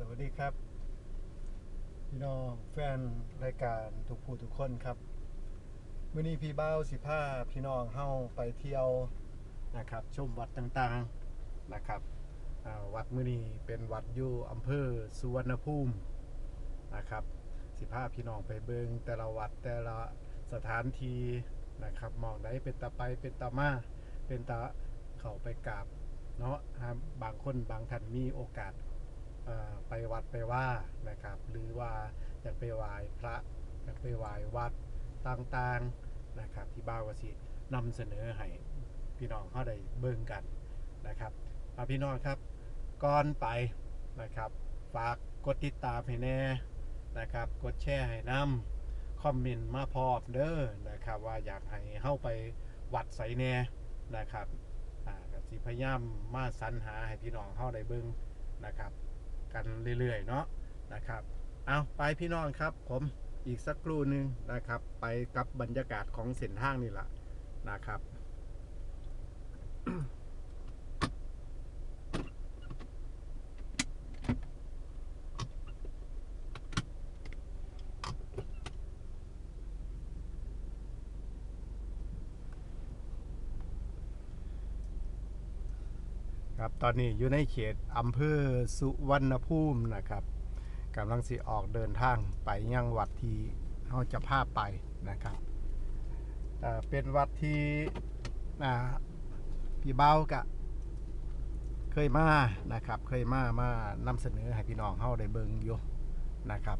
สวัสดีครับ พี่น้องแฟนรายการทุกผู้ทุกคนครับมื่อนี้พี่เบ้าสิพาพี่น้องเฮาไปเที่ยวนะครับ ชมวัดต่างๆนะครับวัดมื่อนี้เป็นวัดอยู่อำเภอสุวรรณภูมินะครับ สิพาพี่น้องไปเบิงแต่ละวัดแต่ละสถานที่นะครับมองได้เป็นตาไปเป็นตามาเป็นตาเข้าไปกราบเนาะบางคนบางท่านมีโอกาส ไปวัดไปว่านะครับ หรือว่าอยากไปไหว้พระอยากไปไหว้วัดต่างๆนะครับ ที่บ้าวสินำเสนอให้พี่น้องเข้าได้เบิ่งกันนะครับเอาพี่น้องครับก่อนไปนะครับฝากกดติดตามให้แน่นะครับ กดแชร์ให้นำคอมเมนต์มาพร้อมเด้อนะครับ ว่าอยากให้เข้าไปวัดใสแน่นะครับอ่าก็สิพยายามมาสรรหาให้พี่น้องเข้าได้เบิ่งนะครับ กันเรื่อยๆเนาะนะครับเอาไปพี่น้องครับ ผมอีกสักครู่หนึ่งนะครับ ไปกับบรรยากาศของเส้นทางนี่แหละนะครับ ครับตอนนี้อยู่ในเขตอำเภอสุวรรณภูมินะครับกำลังสิออกเดินทางไปยังวัดที่เราจะพาไปนะครับเป็นวัดที่พี่เบ้ากะเคยมานะครับ เคยมามานำเสนอให้พี่น้องเฮาได้เบิ่งอยู่นะครับ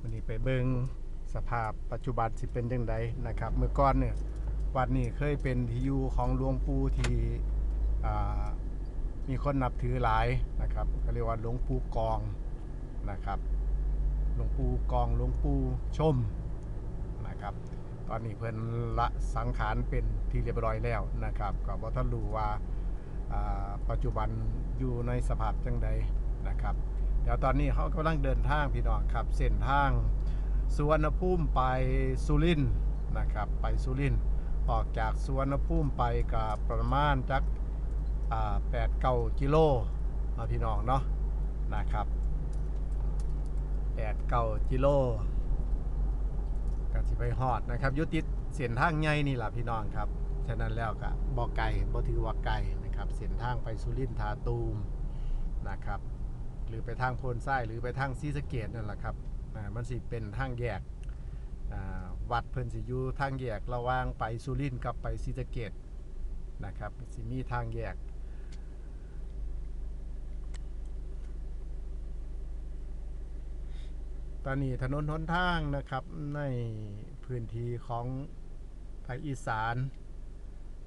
วันนี้ไปเบิ่งสภาพปัจจุบันสิเป็นจังไดนะครับ เมื่อก่อนเนี่ย วัดนี้เคยเป็นที่อยู่ของหลวงปู่ที่มีคนนับถือหลายนะครับก็เรียกว่าหลวงปู่กองนะครับหลวงปู่กองหลวงปู่ชมนะครับ ตอนนี้เพิ่นละสังขารเป็นที่เรียบร้อยแล้วนะครับก็บ่ทันรู้ว่าปัจจุบันอยู่ในสภาพจังใดนะครับ เดี๋ยวตอนนี้เขากำลังเดินทางพี่น้องครับ เส้นทางสุวรรณภูมิไปสุรินนะครับ ไปสุรินทร์ ออกจากสวนภูมิไปกับประมาณจักแปดเก้ากิโลมาพี่น้องเนาะนะครับแปดเก้ากิโลก็สิไปฮอดนะครับยุติเส้นทางใหญ่นี่แหละพี่น้องครับฉะนั้นแล้วก็บ่ไก่บ่ถือว่าไก่นะครับเส้นทางไปสุรินทาตูมนะครับหรือไปทางโพนไส้หรือไปทางซีสเกตนั่นแหละครับอ่มันสิเป็นทางแยก วัดเพิ่นสิอยู่ทางแยกระหว่างไปสุรินทร์กับไปศรีสะเกดนะครับสิมีทางแยก ตอนนี้ถนนหนทางนะครับในพื้นที่ของภาคอีสาน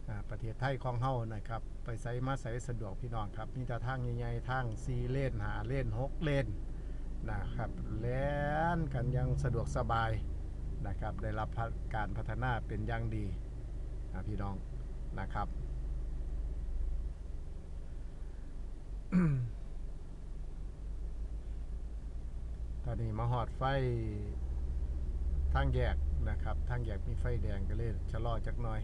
อ่าประเทศไทยของเฮานะครับ ไปใส่มาใส่สะดวกพี่น้องครับ มีแต่ทางใหญ่ๆทาง4เลนหาเลน6เลนนะครับ แล่นกันยังสะดวกสบาย นะครับ ได้รับการพัฒนาเป็นอย่างดีนะพี่น้องนะครับ ตอนนี้มาหอดไฟทางแยกนะครับทางแยกมีไฟแดงก็เลยชะลอจักหน่อย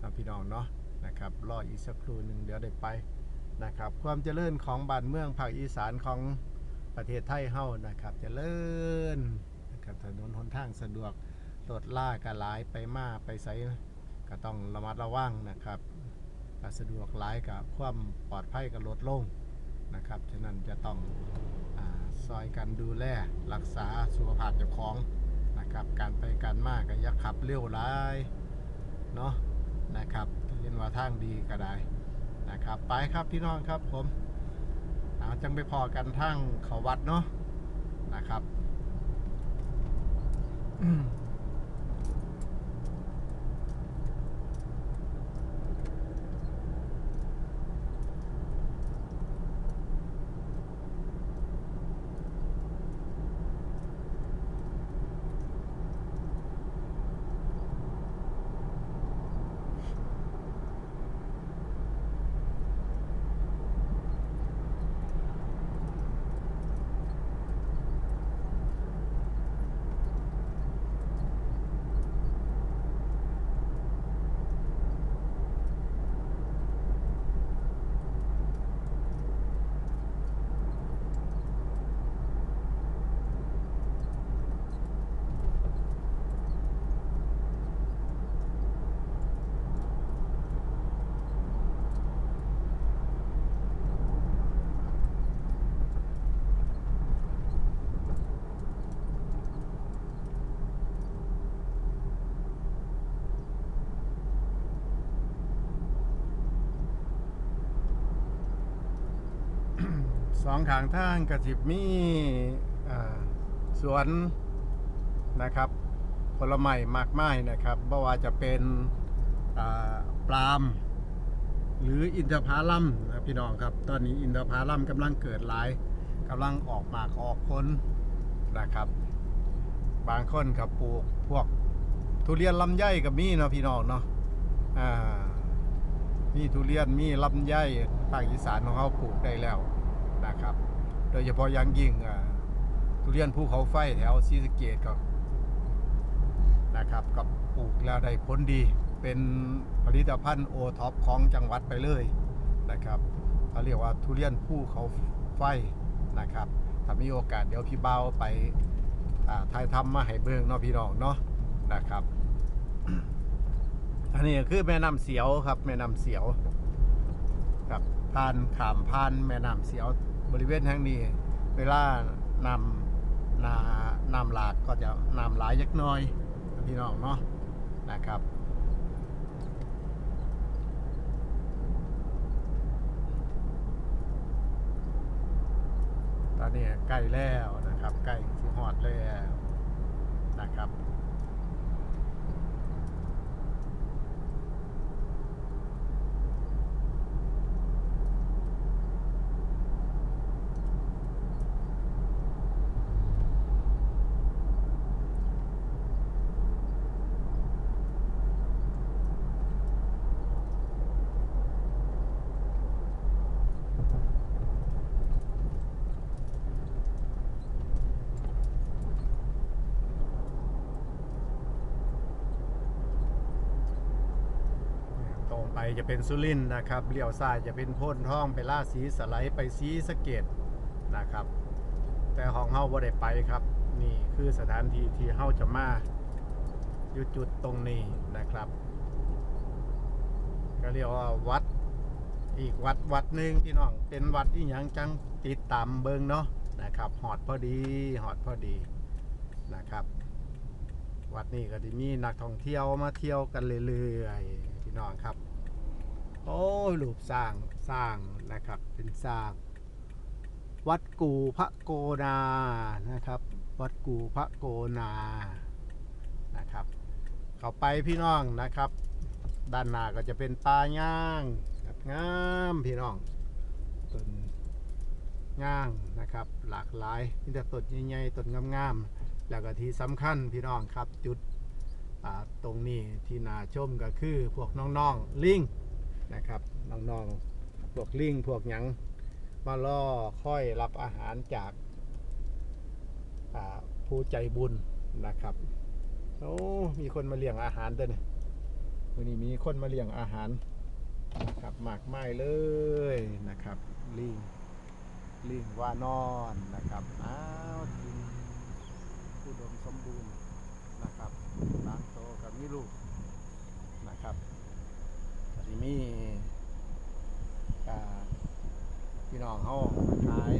นะพี่น้องเนาะนะครับรออีกสักครู่หนึ่งเดี๋ยวได้ไปนะครับ ความเจริญของบ้านเมืองภาคอีสานของประเทศไทยเฮานะครับ เจริญ นะครับถนนหนทางสะดวกรถล่ากระหลายไปมาไปไสก็ต้องระมัดระวังนะครับก็สะดวกหลายกับความปลอดภัยก็ลดลงนะครับฉะนั้นจะต้องอซอยกันดูแลรักษาสุขภาพเจ้าของนะครับการไปการมากก็อย่าขับเร็วหลายเนาะนะครับเห็นว่าทางดีก็ได้นะครับไปครับพี่น้องครับผมเอาจังไปพอกันทั้งเขาวัดเนาะนะครับ Mm. สองขางทางกระสิบมีอ่าสวนนะครับ ผลไม้มากมายนะครับไม่ว่าจะเป็นปลามหรืออินทผลัมนะพี่น้องครับ ตอนนี้อินทผลัมกำลังเกิดหลายกำลังออกมากออกผลนะครับ บางคนกับปลูกพวกทุเรียนลำไยกับมีเนาะพี่น้องเนาะอ่ามีทุเรียนมีลำไยภาคอีสานของเขาปลูกได้แล้ว นะครับ โดยเฉพาะยังยิ่งทุเรียนภูเขาไฟแถวศรีสเกดก็นะครับกับปลูกแล้วได้ผลดี เป็นผลิตภัณฑ์โอท็อปของจังหวัดไปเลยนะครับเขาเรียกว่าทุเรียนภูเขาไฟนะครับถ้ามีโอกาสเดี๋ยวพี่เบาไปอ่าถ่ายทำมาให้เบิ่งเนาะพี่น้องเนาะนะครับ อันนี้คือแม่น้ำเสียวครับ แม่น้ำเสียวครับผ่านขามผ่านแม่น้ำเสียว บริเวณแห่งนี้ เวลานำนานำหลากก็จะนำหลายยักน้อยพี่น้องเนาะนะครับตอนนี้ใกล้แล้วนะครับใกล้สิฮอดแล้วนะครับ ตรง ไปจะเป็นสุรินนะครับเลี้ยวซ้ายจะเป็นโพ้นท่องไปล่าสีสไลด์ไปสีสะเกตนะครับ แต่ของเฮาบ่ได้ไปครับ นี่คือสถานที่ที่เฮาจะมาอยู่จุดตรงนี้นะครับ ก็เรียกว่าวัดอีกวัดวัดหนึ่งพี่น้องเป็นวัดที่ยังจังติดตามเบิงเนาะนะครับหอดพอดีหอดพอดีนะครับ วัดนี้ก็จะมีนักท่องเที่ยวมาเที่ยวกันเรื่อยๆพี่น้องครับ โอ้ยรูปสร้างสร้างนะครับเป็นสร้าง วัดกูพระโกนานะครับ วัดกูพระโกนานะครับเข้าไปพี่น้องนะครับ ด้านหน้าก็จะเป็นป่าย่างงามพี่น้องต้นย่างนะครับ หลากหลายมีแต่ต้นใหญ่ๆต้นงามๆแล้วก็ที่สำคัญพี่น้องครับจุดตรงนี้ที่น่าชมก็คือพวกน้องๆลิง นะครับน้องๆพวกลิงพวกหยังมาล่อค่อยรับอาหารจากาผู้ใจบุญนะครับโอ้มีคนมาเลี้ยงอาหารด้วยเนี่ยวันนี้มีคนมาเลี้ยงอาหารนะครับมากมายเลยนะครับลิงลิงว่านอนนะครับอ้าวกินอุดมสมบูรณ์นะครับบางโตกับมีลูก สิมีอ่าพี่น้องเฮามาขาย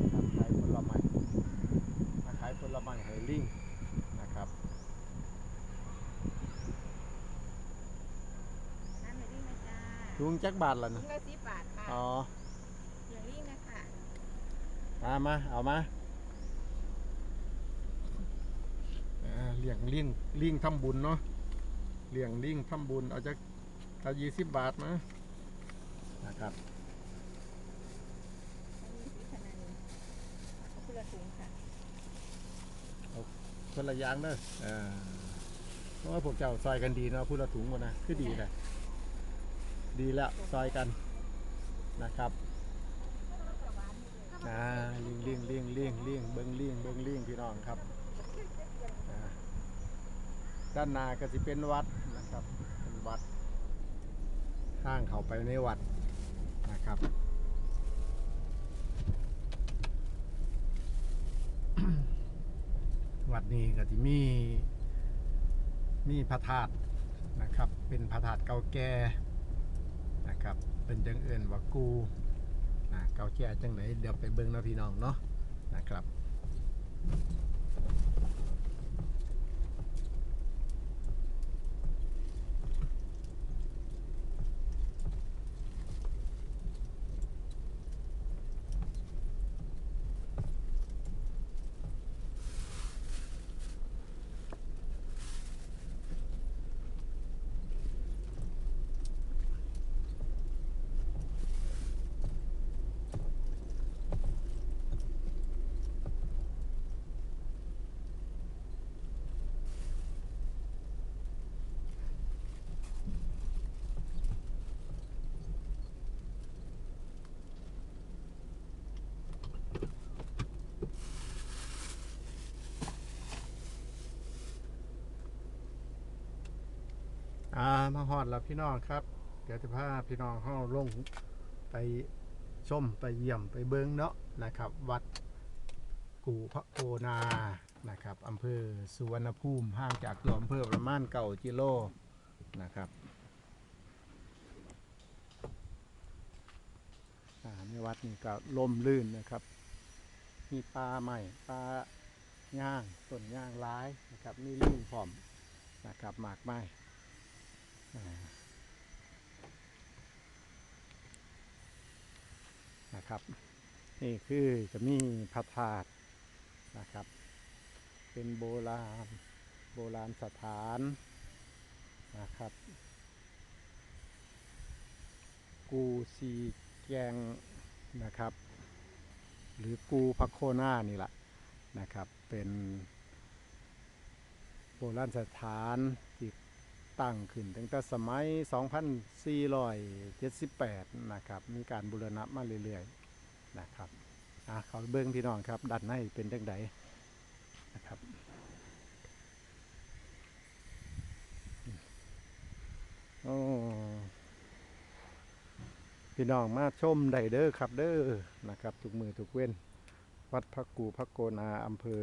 นะครับขายผลไม้มาขายผลไม้ให้ลิงนะครับน้ำเหลืองลิ่งนะจ้าลุงจักบาทละถุนะงละสิบบาทค่ะอ๋อเหลืองลิ่งนะคะมามาเอามาอ่าเลี้ยงลิงลิงทำบุญเนาะเลี้ยงลิงทำบุญเอาจาก เอายี่สิบบาทมานะครับอันนี้สีขนาดนี้เอาคนละถุงค่ะคนละอย่างเด้ออ่าเพราะว่าพวกเจ้าซอยกันดีเนาะพูดละถุงกันนะคือดีแหละดีแล้วซอยกันนะครับอ่าลิงลิงลิงลิงลิงเบิ้งลิงเบิ้งลิงพี่น้องครับอ่าด้านหน้าก็จะเป็นวัดนะครับเป็นวัด ทางเข้าไปในวัดนะครับวัดนี้ก็ที่มีมีพระธาตุนะครับ เป็นพระธาตุเก่าแก่นะครับ เป็นจังเอื่นว่ากูนะเก่าแก่จังไหนเดี๋ยวไปเบิ่งนาะพี่น้องเนาะนะครับ มาฮอดแล้วพี่น้องครับ เดี๋ยวจะพาพี่น้องเฮาลงไปชมไปเยี่ยมไปเบิ้งเนาะนะครับ วัดกูพระโกนานะครับอำเภอสุวรรณภูมิห่างจากตัวอำเภอประมาณเก่ากิโลนะครับอ่าในวัดนี่ก็ล่มลื่นนะครับ มีปลาใหม่ปลาย่างต้นย่างร้ายนะครับ มีลิงพร้อมนะครับหมากไม้ นะครับ นี่คือจะมีพระธาตุนะครับ เป็นโบราณโบราณสถานนะครับ กูซีแกงนะครับ หรือกูพักโคนานี่แหละนะครับ เป็นโบราณสถานที่ ตั้งขึ้นตั้งแต่สมัย 2478 นะครับ มีการบูรณะมาเรื่อยๆ นะครับอะเขาเบิ้งพี่น้องครับด้านในเป็นจังไดนะครับโอ้พี่น้องมาชมไดเด้อครับเด้อนะครับทุกมือทุกเว้น วัดพระกูพระโกนาอำเภอ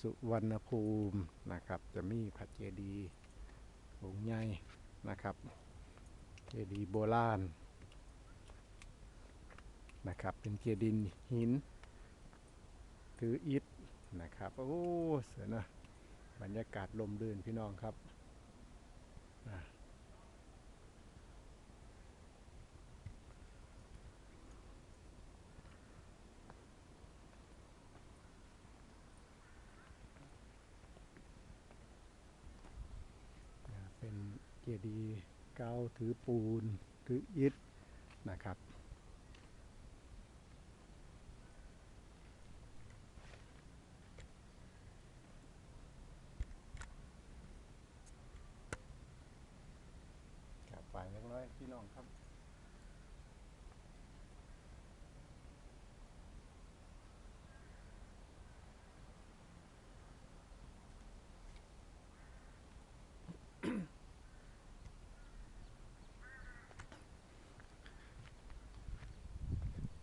สุวรรณภูมินะครับ จะมีพระเจดีย์ งใหญ่นะครับเจดีย์โบราณนะครับ เป็นเจดีย์หิน ถืออิฐนะครับ โอ้เสือนะ บรรยากาศลมรื่นพี่น้องครับนะอ่าเป็น เก้าถือปูนถืออิฐนะครับ กลับไปเล็กน้อยพี่น้องครับ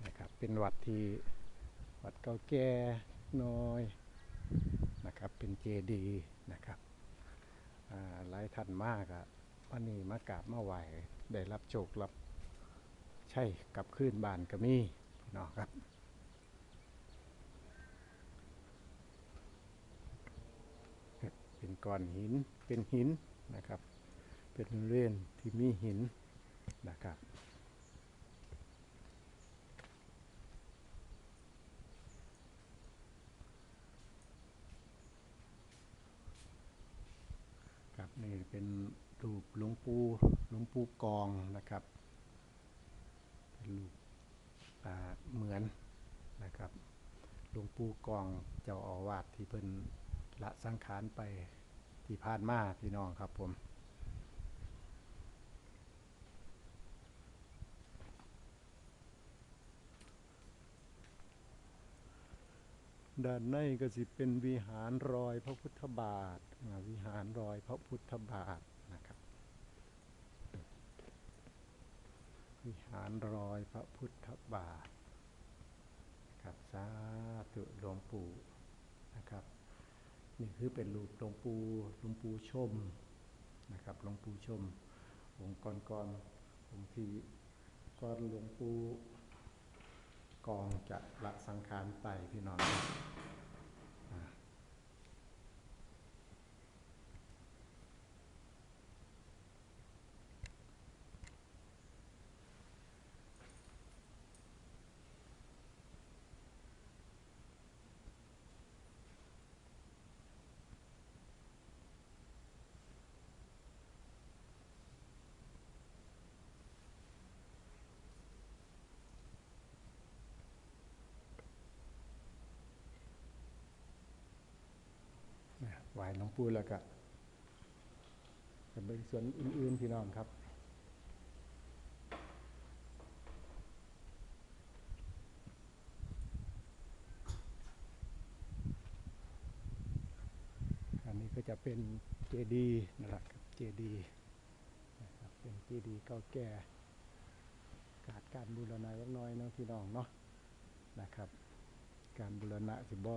นะครับ เป็นวัดที่วัดเก่าแก่น้อยนะครับ เป็นเจดีนะครับหลายท่านมากอะวันนี้มากราบมาไหวได้รับโชครับใช่กลับคืนบานก็มีพี่น้องครับเป็นก้อนหินเป็นหินนะครับ เป็นเรื่อนที่มีหินนะครับ ครับนี่ เป็นรูปหลวงปู่หลวงปู่กองนะครับเป็นรูปเหมือนนะครับหลวงปู่กองเจ้าอาวาสที่เพิ่นละสังขารไปที่ผ่านมาพี่น้องครับผม ด้านในก็สิเป็นวิหารรอยพระพุทธบาท วิหารรอยพระพุทธบาทนะครับ วิหารรอยพระพุทธบาทครับสาธุหลวงปู่นะครับนี่คือเป็นรูปหลวงปู่หลวงปู่ชมนะครับหลวงปู่ชมองค์ก่อนก่อนๆองค์ที่ก่อนหลวงปู่ กองจะละสังขารไปพี่น้องอ่า เนี่ยไหวหลวงปู่แล้วก็เป็นส่วนอื่น ๆ พี่น้องครับ อันนี้ก็จะเป็นเจดีนะครับเจดีนะครับเป็นเจดีเก่าแก่ขาดการบูรณะยักน้อยเนาะพี่น้องเนาะนะครับ การบูรณะสิบ่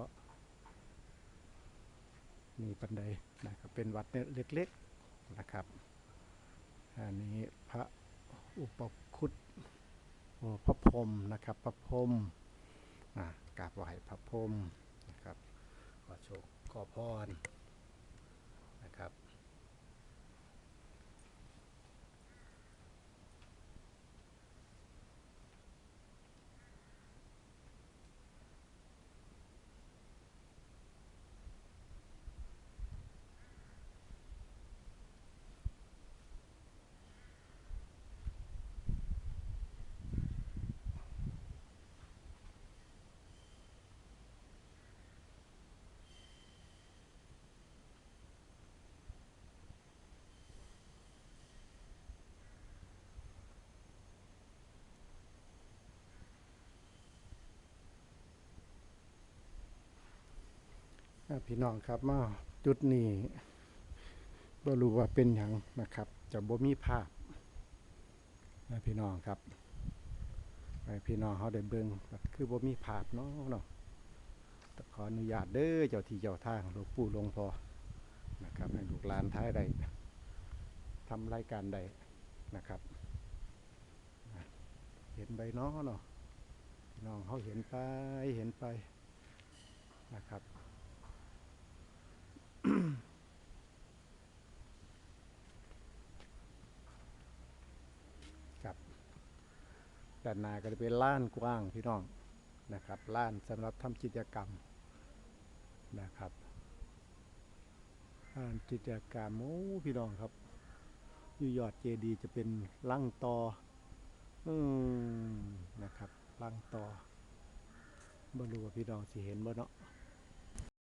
มีปันใดนะครับเป็นวัดเล็กๆนะครับอันนี้พระอุปคุตพระพรมนะครับพระพรมกราบไหว้พระพรมนะครับขอโชคขอพร พี่น้องครับมาจุดนี้บ่รู้ว่าเป็นหยังนะครับ จะบ่มีภาพนะพี่น้องครับให้พี่น้องเขาได้เบิ่งคือบ่มีภาพเนาะเนาะขออนุญาตเด้อเจ้าที่เจ้าทางหลวงปู่หลวงพ่อนะครับให้ลูกหลานท้ายได้ทำรายการใดนะครับ เห็นใบนาะเนาะพี่น้องเขาเห็นไปเห็นไปนะครับ ด้านหน้าก็จะเป็นล้านกว้างพี่น้องนะครับล้านสำหรับทำกิจกรรมนะครับล้านกิจกรรมโอ้พี่น้องครับอยู่ยอดเจดีจะเป็นลังตออืมนะครับลังตอบรู้ว่าพี่น้องสิเห็นบ่เนาะ